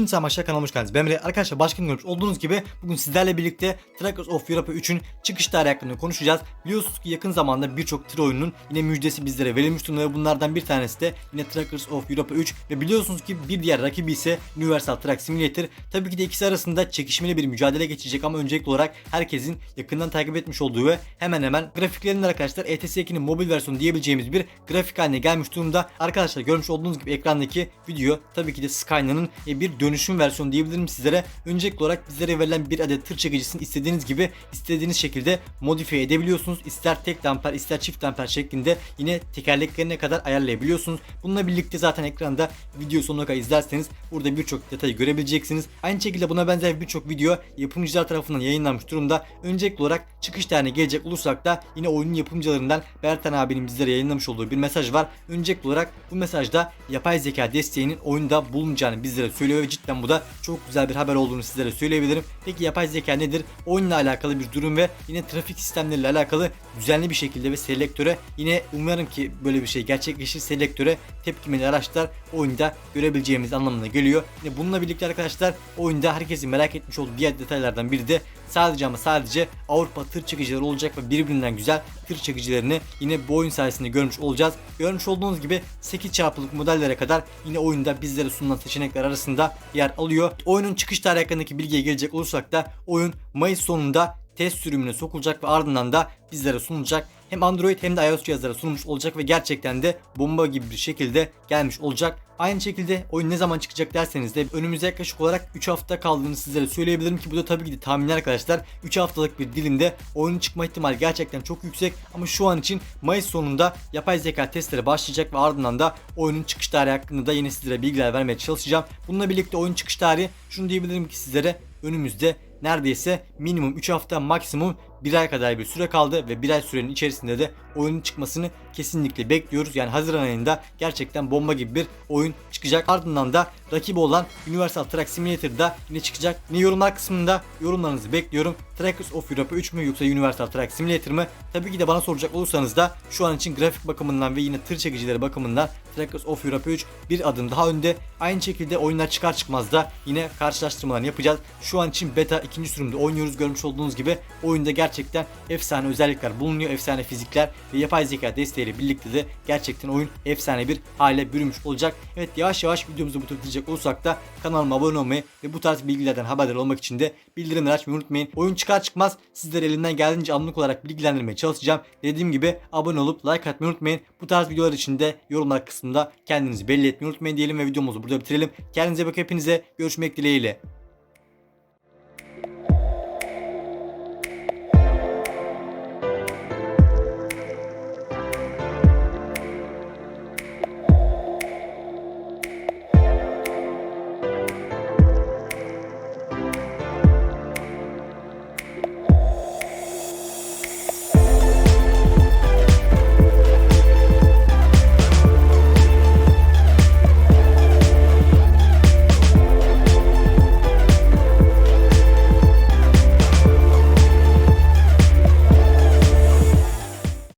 Hepinize amaçla kanalıma hoş geldiniz. Ben Emre. Arkadaşlar başkan görmüş olduğunuz gibi bugün sizlerle birlikte Trackers of Europa 3'ün çıkış tarihi hakkında konuşacağız. Biliyorsunuz ki yakın zamanda birçok tır oyununun yine müjdesi bizlere verilmiş durumda ve bunlardan bir tanesi de yine Trackers of Europa 3 ve biliyorsunuz ki bir diğer rakibi ise Universal Truck Simulator. Tabii ki de ikisi arasında çekişmeli bir mücadele geçecek ama öncelikli olarak herkesin yakından takip etmiş olduğu ve hemen hemen grafiklerinde arkadaşlar ETS 2'nin mobil versiyonu diyebileceğimiz bir grafik haline gelmiş durumda. Arkadaşlar görmüş olduğunuz gibi ekrandaki video tabii ki de Skyna'nın bir dönüşüm versiyonu diyebilirim sizlere. Öncelikli olarak bizlere verilen bir adet tır çekicisini istediğiniz gibi istediğiniz şekilde modifiye edebiliyorsunuz. İster tek damper ister çift damper şeklinde yine tekerleklerine kadar ayarlayabiliyorsunuz. Bununla birlikte zaten ekranda video sonuna kadar izlerseniz burada birçok detayı görebileceksiniz. Aynı şekilde buna benzer birçok video yapımcılar tarafından yayınlanmış durumda. Öncelikli olarak çıkış tarihine gelecek olursak da yine oyunun yapımcılarından Bertan abinin bizlere yayınlamış olduğu bir mesaj var. Öncelikli olarak bu mesajda yapay zeka desteğinin oyunda bulunacağını bizlere söylüyor ve cidden bu da çok güzel bir haber olduğunu sizlere söyleyebilirim. Peki yapay zeka nedir? Oyunla alakalı bir durum ve yine trafik sistemleriyle alakalı düzenli bir şekilde ve selektöre yine umarım ki böyle bir şey gerçekleşir selektöre tepkimeli araçlar oyunda görebileceğimiz anlamına geliyor. Yine bununla birlikte arkadaşlar oyunda herkesin merak etmiş olduğu diğer detaylardan biri de sadece ama sadece Avrupa tır çekicileri olacak ve birbirinden güzel tır çekicilerini yine bu oyun sayesinde görmüş olacağız. Görmüş olduğunuz gibi 8 çarpılık modellere kadar yine oyunda bizlere sunulan seçenekler arasında yer alıyor. Oyunun çıkış tarihi hakkındaki bilgiye gelecek olursak da oyun Mayıs sonunda test sürümüne sokulacak ve ardından da bizlere sunulacak. Hem Android hem de iOS cihazlara sunulmuş olacak ve gerçekten de bomba gibi bir şekilde gelmiş olacak. Aynı şekilde oyun ne zaman çıkacak derseniz de önümüze yaklaşık olarak 3 hafta kaldığını sizlere söyleyebilirim ki bu da tabii ki de tahminler arkadaşlar. 3 haftalık bir dilimde oyunun çıkma ihtimali gerçekten çok yüksek ama şu an için Mayıs sonunda yapay zeka testleri başlayacak ve ardından da oyunun çıkış tarihi hakkında da yine sizlere bilgiler vermeye çalışacağım. Bununla birlikte oyun çıkış tarihi şunu diyebilirim ki sizlere önümüzde neredeyse minimum 3 hafta maksimum 1 ay kadar bir süre kaldı ve 1 ay sürenin içerisinde de oyunun çıkmasını kesinlikle bekliyoruz. Yani Haziran ayında gerçekten bomba gibi bir oyun çıkacak. Ardından da rakibi olan Universal Truck Simulator'da yine çıkacak. Yine yorumlar kısmında yorumlarınızı bekliyorum. Trackers of Europa 3 mü yoksa Universal Truck Simulator mı? Tabii ki de bana soracak olursanız da şu an için grafik bakımından ve yine tır çekicileri bakımından Trackers of Europa 3 bir adım daha önde. Aynı şekilde oyunlar çıkar çıkmaz da yine karşılaştırmalar yapacağız. Şu an için beta ikinci sürümde oynuyoruz. Görmüş olduğunuz gibi oyunda gerçekten efsane özellikler bulunuyor. Efsane fizikler ve yapay zeka desteğiyle birlikte de gerçekten oyun efsane bir hale bürümüş olacak. Evet yavaş yavaş videomuzu bitirecek olursak da kanalıma abone olmayı ve bu tarz bilgilerden haberdar olmak için de bildirimleri açmayı unutmayın. Oyun çıkar çıkmaz sizlere elinden geldiğince anlık olarak bilgilendirmeye çalışacağım. Dediğim gibi abone olup like atmayı unutmayın. Bu tarz videolar için de yorumlar kısmında kendinizi belli etmeyi unutmayın diyelim ve videomuzu burada bitirelim. Kendinize bakın hepinize görüşmek dileğiyle.